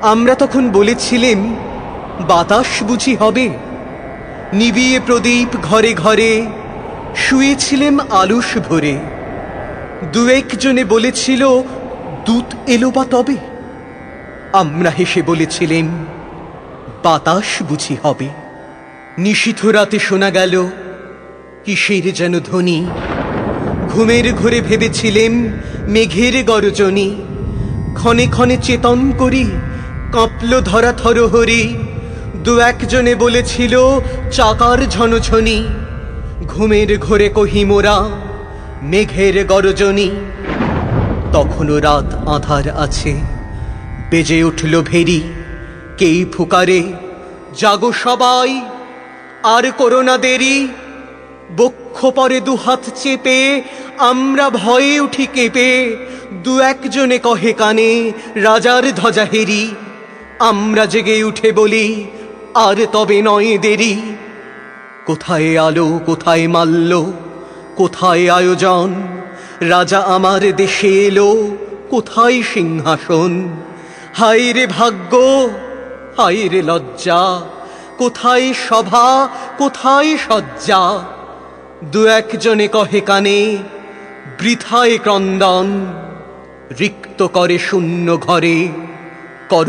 আমরা তখন বলেছিলেম, বাতাস বুঝি হবে। নিবিয়ে প্রদীপ ঘরে ঘরে শুয়েছিলেম আলুস ভরে। দু একজনে বলেছিল দূত এলো বা তবে? আমরা হেসে বলেছিলেন বাতাস বুঝি হবে। নিশীথ রাতে শোনা গেল, কিসের যেন ধ্বনি? ঘুমের ঘরে ভেবেছিলেন মেঘের গরজনী। ক্ষণে ক্ষণে চেতন করি কাঁপল ধরা থরহরি। দু একজনে বলেছিল, চাকার ঝনঝনি, ঘুমের ঘরে কহিমোরা মেঘের গরজনী। তখনও রাত আধার আছে, বেজে উঠল ভেরি। কেই ফুকারে, জাগো সবাই, আর করোনা দেরি। বক্ষ পরে দুহাত চেপে, আমরা ভয়ে উঠি কেঁপে। দু একজনে কহে কানে, রাজার ধ্বজা হেরি আমরা জেগে উঠে বলি, আর তবে নয় দেরি। কোথায় আলো, কোথায় মাল্য, কোথায় আয়োজন? রাজা আমার দেশে এলো, কোথায় সিংহাসন? হায় রে ভাগ্য, হায় রে লজ্জা, কোথায় সভা, কোথায় সজ্জা দু একজনে কহে কানে, বৃথায় ক্রন্দন, রিক্ত করে শূন্য ঘরে, কর